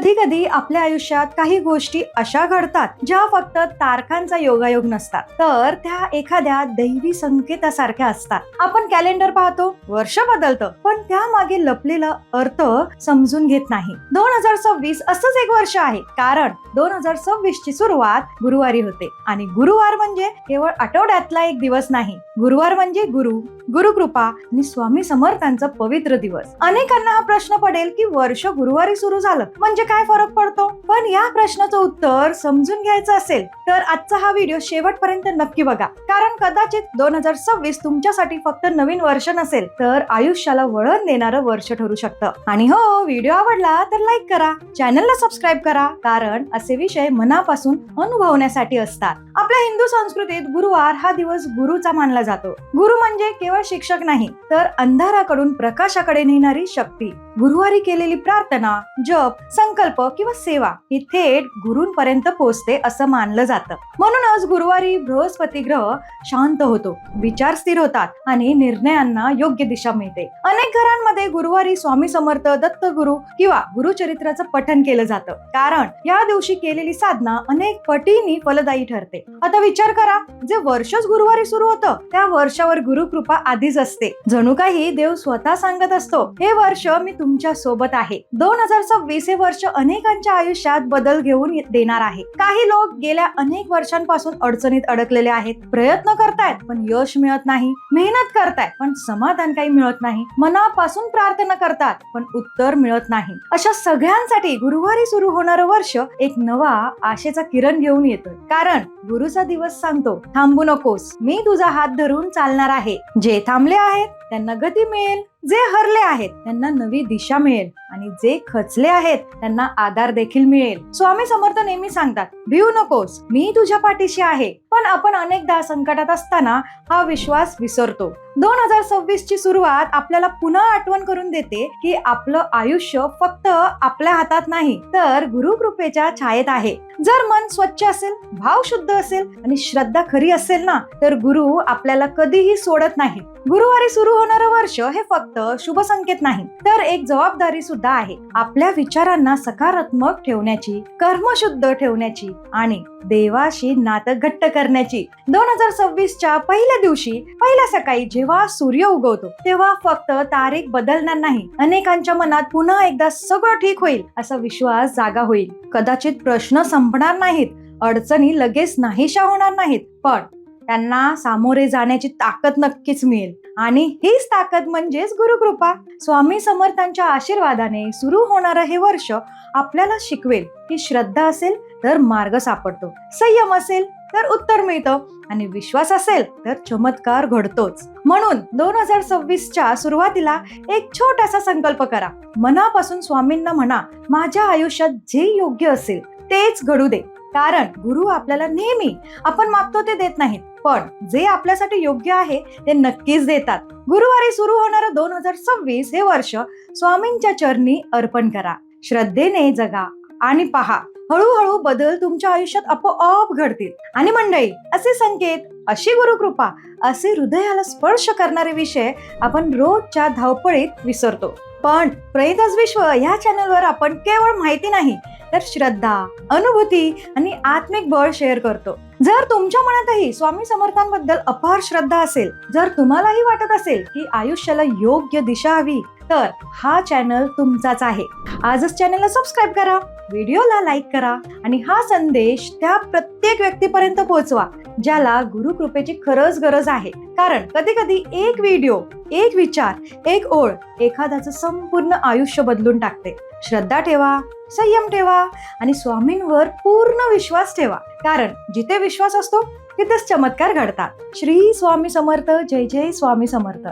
कधी कधी आपल्या आयुष्यात काही गोष्टी अशा घडतात ज्या फक्त तारखांचा योगायोग नसतात. तर त्या एखाद्या दैवी संकेतासारख्या असतात. आपण कॅलेंडर पाहतो वर्ष बदलतं पण त्या मागे लपलेला अर्थ समजून घेत नाही. दोन हजार सव्वीस असंच एक वर्ष आहे. कारण दोन हजार सव्वीस ची सुरुवात गुरुवारी होते. आणि गुरुवार म्हणजे केवळ आठवड्यातला एक दिवस नाही. गुरुवार म्हणजे गुरु गुरुकृपा आणि स्वामी समर्थांचा पवित्र दिवस. अनेकांना हा प्रश्न पडेल की वर्ष गुरुवारी सुरू झालं. म्हणजे काय फरक पडतो? पण या प्रश्नाचं उत्तर समजून घ्यायचं असेल तर आजचा हा व्हिडिओ शेवटपर्यंत नक्की बघा. कारण कदाचित दोन हजार सव्वीस तुमच्यासाठी फक्त नवीन वर्ष नसेल तर आयुष्याला वळण देणारं वर्ष ठरू शकतं. आणि हो व्हिडिओ आवडला तर लाईक करा चॅनलला सबस्क्राईब करा कारण असे विषय मनापासून अनुभवण्यासाठी असतात. आपल्या हिंदू संस्कृतीत गुरुवार हा दिवस गुरुचा मानला जातो. गुरु म्हणजे केवळ शिक्षक नाही तर अंधाराकडून प्रकाशाकडे नेणारी शक्ती. गुरुवारी केलेली प्रार्थना जप संकल्प संकल्प किंवा सेवा ही थेट गुरूंपर्यंत पोहोचते असं मानलं जातं. म्हणूनच गुरुवारी बृहस्पती ग्रह शांत होतो विचार स्थिर होतात आणि निर्णयांना योग्य दिशा मिळते. अनेक घरांमध्ये गुरुवारी स्वामी समर्थ दत्त गुरु किंवा गुरुचरित्राचं पठन केलं जातं. कारण या दिवशी केलेली साधना अनेक पटींनी फलदायी ठरते. आता विचार करा जे वर्षच गुरुवारी सुरू होतं त्या वर्षावर गुरुकृपा आधीच असते. जणू काही देव स्वतः सांगत असतो हे वर्ष मी तुमच्यासोबत आहे. दोन हजार सव्वीस हे वर्ष अनेकांच्या आयुष्यात बदल घेऊन देणार आहे. काही लोक गेल्या अनेक वर्षांपासून अडचणीत अडकलेले आहेत. प्रयत्न करतायत पण यश मिळत नाही. मेहनत करतायत पण समाधान काही मिळत नाही. मनापासून प्रार्थना करतात पण उत्तर मिळत नाही. अशा सगळ्यांसाठी गुरुवारी सुरू होणारं वर्ष एक नवा आशेचा किरण घेऊन येतोय. कारण गुरुचा दिवस सांगतो थांबू नकोस मी तुझा हात धरून चालणार आहे. जे थांबले आहेत त्यांना गती मिळेल. जे हरले आहेत त्यांना नवी दिशा मिळेल. आणि जे खचले आहेत त्यांना आधार देखील मिळेल. स्वामी समर्थ नेहमी सांगतात भिवू नकोस मी तुझ्या पाठीशी आहे. पण आपण अनेकदा संकटात असताना हा विश्वास विसरतो. दोन हजार सव्वीस ची सुरुवात आपल्याला पुन्हा आठवण करून देते की आपलं आयुष्य फक्त आपल्या हातात नाही तर गुरुकृपेच्या छायेत आहे. जर मन स्वच्छ असेल भाव शुद्ध असेल आणि श्रद्धा खरी असेल ना तर गुरु आपल्याला कधीही सोडत नाही. गुरुवारी सुरू होणारं वर्ष हे फक्त शुभ संकेत नाही तर एक जबाबदारी सुद्धा आहे. आपल्या विचारांना सकारात्मक ठेवण्याची कर्मशुद्ध ठेवण्याची आणि देवाशी नातं घट्ट करण्याची. दोन हजार सव्वीसच्या पहिल्या दिवशी पहिल्या सकाळी जेव्हा सूर्य उगवतो तेव्हा फक्त तारीख बदलणार नाही. अनेकांच्या मनात पुन्हा एकदा सगळं ठीक होईल असा विश्वास जागा होईल. कदाचित प्रश्न संपणार नाहीत अडचणी लगेच नाहीशा होणार नाहीत पण त्यांना सामोरे जाण्याची ताकद नक्कीच मिळेल. आणि हीच ताकद म्हणजेच गुरुकृपा. स्वामी समर्थांच्या आशीर्वादाने सुरू होणारं हे वर्ष आपल्याला शिकवेल. की श्रद्धा असेल तर मार्ग सापडतो. संयम असेल तर उत्तर मिळतं. आणि विश्वास असेल तर चमत्कार घडतोच. म्हणून दोन हजार सव्वीसच्या सुरुवातीला एक छोटासा संकल्प करा. मनापासून स्वामींना म्हणा माझ्या आयुष्यात जे योग्य असेल तेच घडू दे. कारण गुरु आपल्याला नेहमी आपण मागतो ते देत नाहीत. पण जे आपल्यासाठी योग्य आहे ते नक्कीच देतात. गुरुवारी सुरू होणारं दोन हजार सव्वीस हे वर्ष स्वामींच्या चरणी अर्पण करा. श्रद्धेने जगा आणि पहा. हळूहळू बदल तुमच्या आयुष्यात आपोआप घडतील. आणि मंडळी असे संकेत अशी गुरुकृपा असे हृदयाला स्पर्श करणारे विषय आपण रोजच्या धावपळीत विसरतो. पण प्रेतच विश्व या चॅनलवर आपण केवळ माहिती नाही तर श्रद्धा अनुभूती आणि आत्मिक बळ शेअर करतो. जर तुमच्या मनातही स्वामी समर्थांबद्दल अपार श्रद्धा असेल जर तुम्हालाही वाटत असेल की आयुष्याला योग्य दिशा हवी तर हा चॅनल तुमचाच आहे. आजच चॅनलला सबस्क्राईब करा व्हिडिओला लाईक करा आणि हा संदेश त्या प्रत्येक व्यक्तीपर्यंत पोहोचवा ज्याला गुरुकृपेची खरंच गरज आहे. कारण कधी कधी एक व्हिडिओ एक विचार एक ओळ एखाद्याचं संपूर्ण आयुष्य बदलून टाकते. श्रद्धा ठेवा संयम ठेवा आणि स्वामींवर पूर्ण विश्वास ठेवा. कारण जिथे विश्वास असतो तिथेच चमत्कार घडतात. श्री स्वामी समर्थ जय जय स्वामी समर्थ.